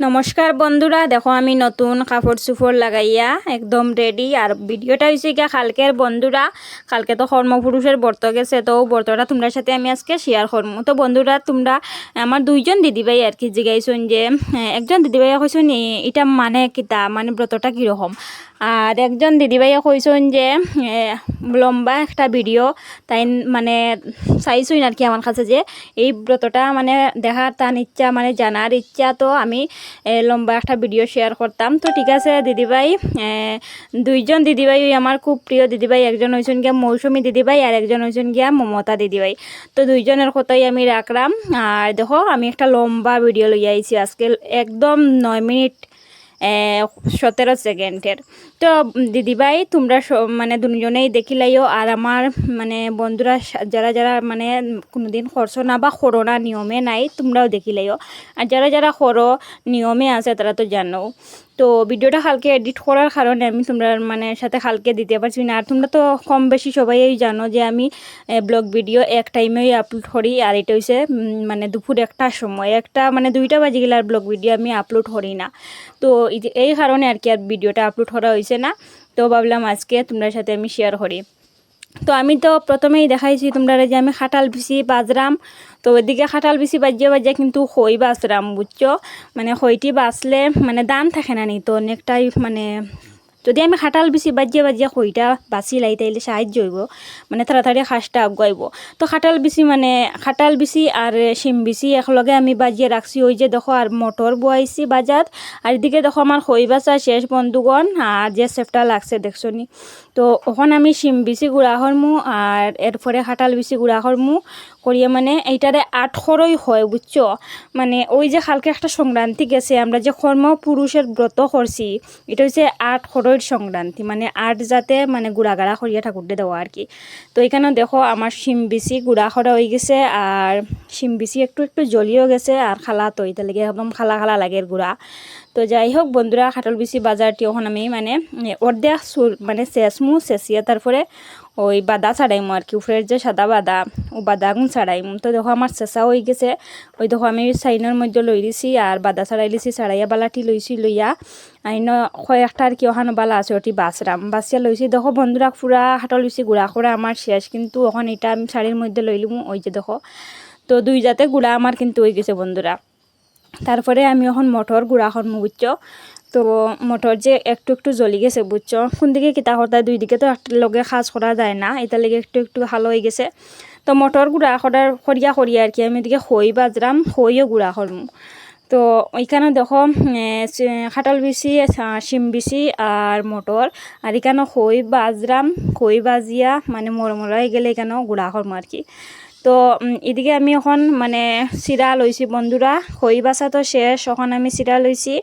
নমস্কার বন্ধুরা, দেখো আমি নতুন কাপড় চুপড় লাগাইয়া একদম রেডি আর ভিডিওটা হয়েছে গিয়া কালকের বন্ধুরা, কালকে তো কর্মপুরুষের ব্রত গেছে তো ব্রতটা তোমরা সাথে আমি আজকে শেয়ার করব তো বন্ধুরা, তোমরা আমার দুইজন দিদিভাই আর কি জিগাইছেন যে, একজন দিদিভাই কইছেন এটা মানে কিতা? মানে ব্রতটা কীরকম আর একজন দিদিভাইয়ে কইছেন যে লম্বা একটা ভিডিও তাই মানে চাইছই আর কি আমার কাছে যে, এই ব্রতটা মানে দেখার তার ইচ্ছা মানে জানার ইচ্ছা, তো আমি লম্বা একটা ভিডিও শেয়ার করতাম। তো ঠিক আছে, দিদিভাই দুইজন দিদিভাই আমার খুব প্রিয় দিদিভাই, একজন হয়েছেন গিয়া মৌসুমী দিদিভাই আর একজন হয়েছেন গিয়া মমতা দিদিভাই। তো দুইজনের কথাই আমি রাখলাম। আর দেখো, আমি একটা লম্বা ভিডিও লই আইছি। আজকে একদম নয় মিনিট সতেরো সেকেন্ডের। তো দিদিভাই, তোমরা মানে দুজনেই দেখিলাইও আর আমার মানে বন্ধুরা যারা যারা মানে কোনোদিন খরচ না বা করোনা নিয়মে নাই, তোমরাও দেখিলাইও আর যারা যারা সরো নিয়মে আছে, তারা তো জানো। তো ভিডিওটা হালকে এডিট করার কারণে আমি তোমরা মানে সাথে হালকে দিতে পারছি না। আর তোমরা তো কম বেশি সবাই জানো যে আমি ব্লগ ভিডিও এক টাইমেই আপলোড করি, আর এটা হচ্ছে মানে দুপুর একটার সময়। একটা মানে দুইটা বাজে গেলে আর ব্লগ ভিডিও আমি আপলোড করি না। তো এই কারণে আর কি আর ভিডিওটা আপলোড করা হয়েছে না। তো ভাবলাম আজকে তোমরা সাথে আমি শেয়ার করি। তো আমি তো প্রথমেই দেখাইছি তোমরা যে আমি খাটাল বিচি বাজরাম তো ওইদিকে খাটাল বেশি বাজিয়ে বাজিয়ে কিন্তু খই বাজরাম বুঝছ মানে খইটি বাঁচলে মানে দান থাকে না নি, তো অনেকটাই মানে যদি আমি খাটাল বিচি বাজিয়ে বাজিয়ে খইটা বাচি লাই, তাইলে সাহায্য হইব। মানে তাড়াতাড়ি খাসটা আগুয়াইব তো খাটাল বিচি মানে খাটাল বিচি আর শিম বিচি একলগে আমি বাজিয়ে রাখছি ওই যে দেখো আর মটর বয়াইছি বাজার আর এদিকে দেখো আমার খই বাচা শেষ বন্ধুগণ। আর যে সেফটা লাগছে দেখছ নি তো ওখান আমি শিম বিচি গুড়া করমু আর এরপরে খাটাল বিচি গুড়া করমু করিয়ে মানে এইটারে আটশোরই হয়, বুঝছ? মানে ওই যে কালকে একটা সংক্রান্তি গেছে, আমরা যে কর্ম পুরুষের ব্রত করছি এটা হচ্ছে আট খরৈর সংক্রান্তি মানে আট যাতে মানে গুড়া গাড়া করিয়া ঠাকুরকে দেওয়া আর কি। তো এখানে দেখো আমার শিম বিচি গুড়া খরা হয়ে গেছে আর শিম বিচি একটু একটু জ্বলিও গেছে আর খালা তো লেগে একদম খালা খালা লাগে গুড়া। তো যাই হোক, বন্ধুরা খাটল বিচি বাজারটি ওখানে আমি মানে অর্ধেক চুল মানে শেষমু চেঁচিয়ে তারপরে ওই বাদা ছাড়াইমু আর কি উপরের যে সাদা বাদা, ও বাদাগুন ছাড়াইমু তো দেখো আমার চেঁচা হয়ে গেছে। ওই দেখো, আমি সাইনের মধ্যে লই দিছি আর বাদা ছাড়াই লিছি ছাড়াইয়া বালাটি লইছি লইয়া আইন কয়েকটা আর কি ওখানে বালা আছে ওটি বাসরাম বাসিয়া লইছি দেখো বন্ধুরা পুরা হাটল লইছি গুড়া করে আমার শেষ, কিন্তু ওখানে এটা আমি শাড়ির মধ্যে লইলিমু ওই যে দেখো। তো দুই জাতে গুড়া আমার কিন্তু হয়ে গেছে বন্ধুরা তারপরে আমি এখন মটর গুঁড়া করমু বুঝছ তো মটর যে একটু একটু জ্বলি গেছে বুঝছ কোন দিকে কিতা করতা দুই দিকে তো একটা লগে সাজ করা যায় না এটা লেগে একটু একটু ভালো হয়ে গেছে। তো মটর গুঁড়া করার করিয়া করিয়া আর কি, আমি এদিকে খই বাজরাম খইও গুঁড়া করমু তো ওইখানে দেখো খাটাল বিচি শিম বিচি আর মটর আর এখানে খই বাজরাম খই বাজিয়া মানে মরমরা হয়ে গেলে এখানেও গুঁড়া করমু আর কি। তো এদিকে আমি এখন মানে চিৰা লৈছি। বন্ধুরা খই বাছা শেষ। এখন আমি চিৰা লৈছি।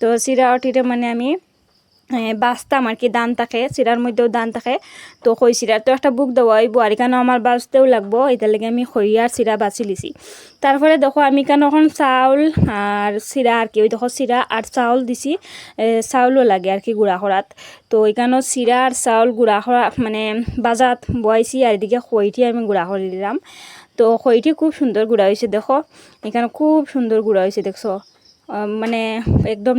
তো চিৰা উঠিতে মানে আমি বাঁচতাম আর কি দান থাকে? চিরার মধ্যেও দান থাকে। তো খই চিরার তো একটা বুক দেওয়া হইব আর এখানে আমার বাঁচতেও লাগবো এটার আমি খই আর চিরা বাছি লিছি। তারপরে দেখো, আমি কেন এখন চাউল আর চিরা আর কি ওই দেখো চিরা আর চাউল দিছি চাউলও লাগে আর কি গুঁড়া করাত তো এখানেও চিরা আর চাউল গুঁড়া করা মানে বাজাত বয়াইছি আর এদিকে খইটি আমি গুঁড়া করে দিলাম। তো খইটি খুব সুন্দর গুঁড়া হয়েছে দেখো। এখানে খুব সুন্দর গুঁড়া হয়েছে দেখছ। মানে একদম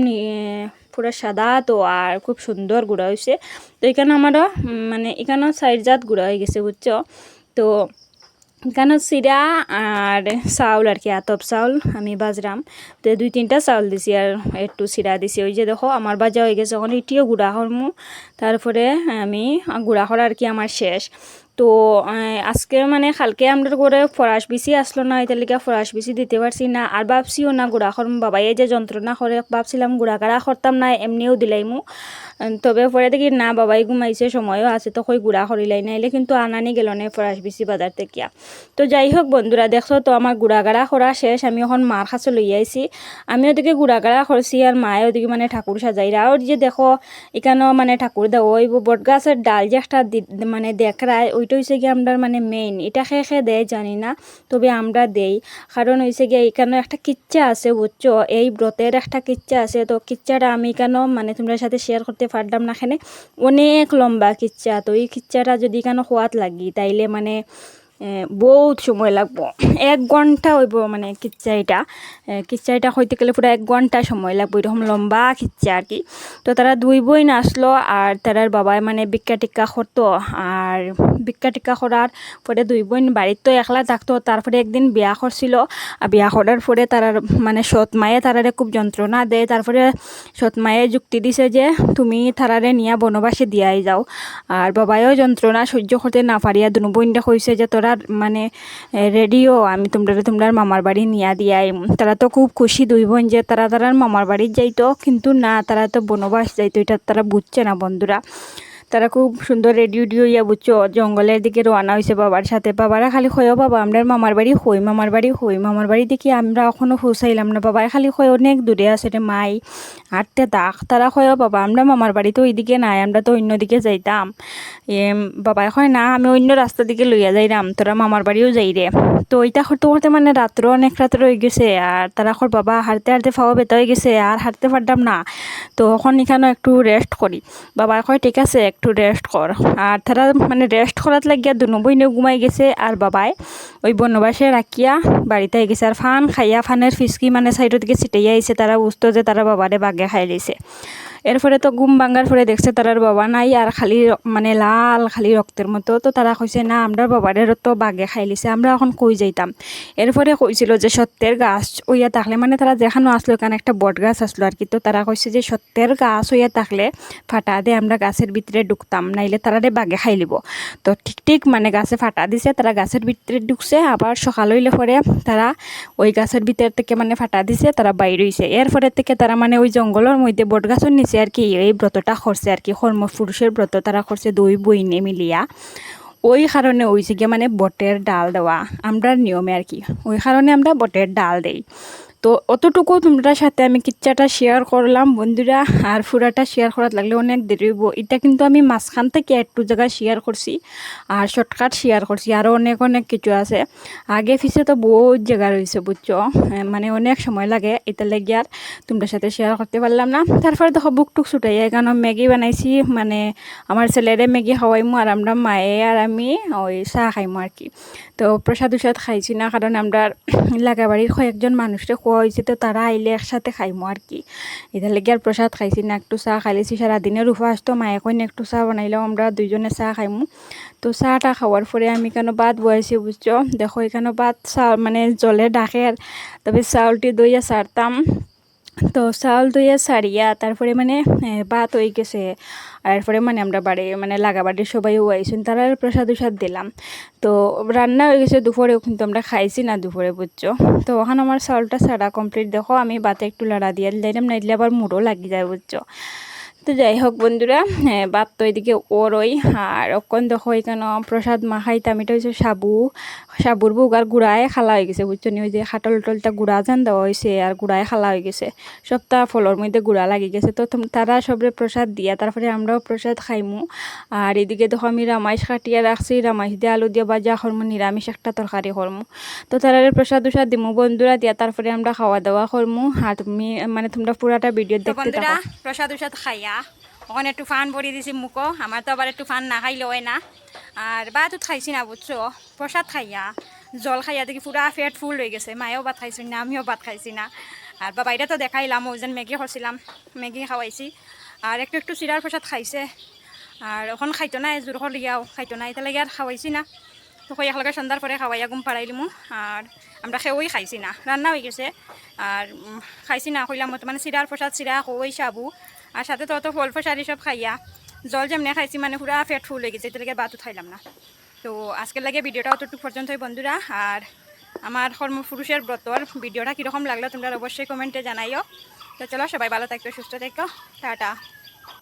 পুরো সাদা তো আর খুব সুন্দর গুঁড়া হয়েছে তো এখানে আমারও মানে এখানেও সাইড জাত গুঁড়া হয়ে গেছে, বুঝছ? তো এখানে চিরা আর চাউল আর কি, আতপ চাউল আমি বাজরাম। তো দুই তিনটা চাউল দিছি আর একটু চিরা দিছি। ওই যে দেখো, আমার বাজা হয়ে গেছে ওখানে এটিও গুঁড়া হরমু। তারপরে আমি গুঁড়া হর আর কি আমার শেষ। তো আজকে মানে কালকে আমরা করে ফরাস বিচি আসলো না এটার ফরাস বিচি দিতে পারছি না আর ভাবছিও না গুঁড়া করম বাবাই যে যন্ত্রণা করে ভাবছিলাম গুঁড়া কাড়া করতাম না, এমনিও দিলাইমু তবে পরে দেখি না, বাবাই ঘুমাইছে সময়ও আছে, তো কই গুড়া করিলাই নাইলে, কিন্তু আনানি গেল না ফরাস বিচি বাজার থেকে তো যাই হোক বন্ধুরা দেখছ, তো আমার গুড়া গাড়া করা শেষ, আমি এখন মার কাছে লই আইছি আমি ওদিকে গুড়া গাড়া করছি আর মায়ে ওদিকে মানে ঠাকুর সাজাই আর ওই যে দেখো এখানেও মানে ঠাকুর দেওয়া ওই বট গাছের ডাল যে একটা মানে দেখরায় ওইটা হয়েছে গিয়ে আমরা মানে মেইন এটা খেয়ে খেয়ে দেয় জানি না, তবে আমরা দেই। কারণ হয়েছে গিয়ে এখানে একটা কিচ্ছা আছে, বুঝছ? এই ব্রতের একটা কিচ্ছা আছে। তো কিচ্ছাটা আমি কেন মানে তোমরা সাথে শেয়ার করতে পারলাম না এখানে? অনেক লম্বা কিচ্ছা। তো এই কিচ্ছাটা যদি কেন খোয়াত লাগি, তাইলে মানে বহুত সময় লাগবো। এক ঘণ্টা হইব মানে কিচ্চাইটা কিচ্চাইটা হইতে গেলে পুরো এক ঘণ্টা সময় লাগবো, এরকম লম্বা কিচ্চা আর কি। তো তারা দুই বই আসলো আর তারার বাবাই মানে বিক্ষা টিক্কা করতো আর বিক্ষা টিক্কা করার পরে দুই বোন বাড়ির তো একলা থাকতো। তারপরে একদিন বিয়া করছিল। আর বিয়া করার পরে তারার মানে সৎ মায়ে তারারে খুব যন্ত্রণা দেয়। তারপরে সৎ মায়ে যুক্তি দিছে যে, তুমি তারারে নিয়া বনবাসে দিয়াই যাও। আর বাবাইও যন্ত্রণা সহ্য করতে না পারিয়া দুনু বোনটা কইছে যে, তোরা মানে রেডিও আমি তোমরা তোমরা মামার বাড়ি নিয়ে দিয়াই। তারা তো খুব খুশি দুই বোন যে তারা তারা মামার বাড়ি যাইতো, কিন্তু না, তারা তো বনবাস যাইতো, এটা তারা বুঝছে না বন্ধুরা। তারা খুব সুন্দর রেডিও ডিও ইয়া বুঝছ? জঙ্গলের দিকে রওনা হয়েছে বাবার সাথে। বাবারা খালি হয়েও বাবা আমরা মামার বাড়ি হই মামার বাড়ি হই মামার বাড়ি দেখি আমরা এখনও পৌঁছাইলাম না। বাবার খালি হয়ে অনেক দূরে আছে রে মাই। হাঁটতে তাক তারা হয়েও বাবা আমরা মামার বাড়ি তো ওইদিকে নাই আমরা তো অন্যদিকে যাইতাম। এম, বাবাই কয় না আমি অন্য রাস্তা দিকে লইয়া যাইরাম। তোরা মামার বাড়িও যাই রে। তো ওইটা করতে করতে মানে রাত্র অনেক রাত্র হয়ে গেছে। আর তারা খর বাবা হাঁটতে হাঁটতে ফাওয়া বেতা হয়ে গেছে আর হাঁটতে পারতাম না। তো এখন এখানে একটু রেস্ট করি। বাবা কয় ঠিক আছে একটু রেস্ট কর। আর তারা মানে রেস্ট করাত লাগিয়া দুনো বইনে ঘুমাই গেছে আর বাবাই ওই বনবাসে রাখিয়া বাড়িতে গেছে। আর ফান খাইয়া, ফানের ফিসকি মানে সাইডের দিকে ছিটাইয়া আইছে। তারা বুঝতো যে তারা বাবারে বাগে খাই লইছে এরপরে তো ঘুম ভাঙ্গার পরে দেখছে তারার বাবা নাই আর খালি র- মানে লাল, খালি রক্তের মতো। তো তারা কইছে, না, আমরা বাবারের তো বাঘে খাই লিছে, আমরা এখন কই যাইতাম? এরপরে কইছিল যে, সত্যের গাছ ওইয়া থাকলে মানে তারা যেখানে আসলো, এখানে একটা বট গাছ আসলো আর কি। তো তারা কইছে যে, সত্যের গাছ হইয়া থাকলে ফাটা দিয়ে আমরা গাছের ভিতরে ঢুকতাম, নাইলে তারা তারারে বাঘে খাই লিব। তো ঠিক ঠিক মানে গাছে ফাটা দিছে, তারা গাছের ভিতরে ঢুকছে। আবার সকাল হইলে পরে তারা ওই গাছের ভিতর থেকে মানে ফাটা দিছে, তারা বাইর হইছে। এরপরে থেকে তারা মানে ওই জঙ্গলের মধ্যে বট গাছের নিচে আর কি, এই ব্রতটা করছে আর কি কর্ম পুরুষের ব্রত তারা করছে, দুই বইনে মিলিয়া। ওই কারণে ওই গিয়ে মানে বটের ডাল দেওয়া আমরা নিয়মে আর কি, ওই কারণে আমরা বটের ডাল দেই। তো অতটুকু তোমরা সাথে আমি কিচ্ছাটা শেয়ার করলাম, বন্ধুরা, আর ফুরাটা শেয়ার করার লাগলে অনেক দেরি হইব। এটা কিন্তু আমি মাঝখান থেকে একটু জায়গা শেয়ার করছি, আর শর্টকাট শেয়ার করছি আরও অনেক অনেক কিছু আছে। আগে পিছে তো বহুত জায়গা রয়েছে, বুঝছ? মানে অনেক সময় লাগে, এটা লেগে আর তোমরা সাথে শেয়ার করতে পারলাম না। তারপরে দেখো বুক টুক ছুটাই এখানে ম্যাগি বানাইছি মানে আমার ছেলেরে ম্যাগি খাওয়াইমু, আর আমরা মায়ে আর আমি ওই চাহ খাইমু আর কি। তো প্রসাদ উসাদ খাইছি না, কারণ আমরা লাগাবাড়ির কয়েকজন মানুষকে হয়েছে তো তারা আইলে একসাথে খাইমো আর কি। এটার লেগে আর প্রসাদ খাইছি না একটু চাহ খাইলেছি সারাদিনের উপাস তো মায়ে কইন একটু চাহ বানাইলেও আমরা দুইজনে চাহ খাইমু। তো চাহটা খাওয়ার পরে আমি কেন বাদ বয়েছি বুঝছ দেখো এখানে বাদ চাল মানে জলে ডাকে আর তবে চাউলটি দইয়া সারতাম তো চাউল ধুইয়া সারিয়া তারপরে মানে ভাত হয়ে গেছে। আর এরপরে মানে আমরা বাড়ি মানে লাগা বাড়ির সবাই আইসুন, তারা প্রসাদ উসাদ দিলাম। তো রান্না হয়ে গেছে দুপুরেও, কিন্তু আমরা খাইছি না দুপুরে, বুঝছ? তো ওখানে আমার চাউলটা সারা কমপ্লিট দেখো, আমি ভাতে একটু লাড়া দিয়ে দিলাম না দিলে আবার মুড়ো লাগি যায়, বুঝছ? তো যাই হোক বন্ধুরা হ্যাঁ, ভাত তো এদিকে ওরই আর অকন দেখো এখানে প্রসাদ মাখাইতাম এটা হচ্ছে সাবু। সাবুর বুক আর গুড়ায় খালা হয়ে গেছে বুঝছ নি? ওই যে খাটল টলটা গুড়া জান দেওয়া হয়েছে আর গুড়ায় খালা হয়ে গেছে। সপ্তাহ ফলর মধ্যে গুড়া লাগি গেছে। তো তারা সবরে প্রসাদ দিয়া তারপরে আমরাও প্রসাদ খাইমু। আর এদিকে দেখো আমি রামাইশ কাটিয়া রাখছি রামাইশ দিয়ে আলু দিয়ে বাজা করমু নিরামিষ একটা তরকারি করমু। তো তারা প্রসাদ উসাদ দিমু বন্ধুরা দিয়া তারপরে আমরা খাওয়া দাওয়া করমু। আর তুমি মানে তোমরা পুরাটা ভিডিও দেখতে প্রসাদ উসাদ খাইয়া ওখানে একটু ফান ভরি দিছি মুখো। আমার তো আবার একটু ফান না খাইলে হয় না। আর ভাতও খাইছি না, বুঝছ? প্রসাদ খাইয়া, জল খাইয়া দেখি পুরা পেট ফুল হয়ে গেছে। মায়েও ভাত খাইছি না, আমিও ভাত খাইছি না। আর বাবা, এটা তো দেখাইলাম যেন ম্যাগি করছিলাম ম্যাগি খাওয়াইছি। আর একটু একটু চিরার প্রসাদ খাইছে। আর ওখান খাইতো না জোর লিয়াও খাইতো না এটা লাগে আর খাওয়াইছি না। তো কই একলগে সন্ধ্যার পরে খাওয়াইয়া ঘুম পাড়াইলিমু আর আমরা খেয়েই খাইছি না রান্না হয়ে গেছে। আর খাইছি না, কইলাম মানে চিরার প্রসাদ চিরা কই সাবু। আর সাথে তো অত ফল ফসারি সব খাইয়া। জল যেমনি খাইছি মানে পুরা ফ্যাট ফুল হয়ে গেছে এটাকে বাতু খাইলাম না। তো আজকের লাগে ভিডিওটা অতটুকু পর্যন্তই বন্ধুরা। আর আমার কর্মপুরুষের ব্রতর ভিডিওটা কীরকম লাগল তোমরা অবশ্যই কমেন্টে জানাইও। তো চলো সবাই ভালো থাকো সুস্থ থেকো। টাটা।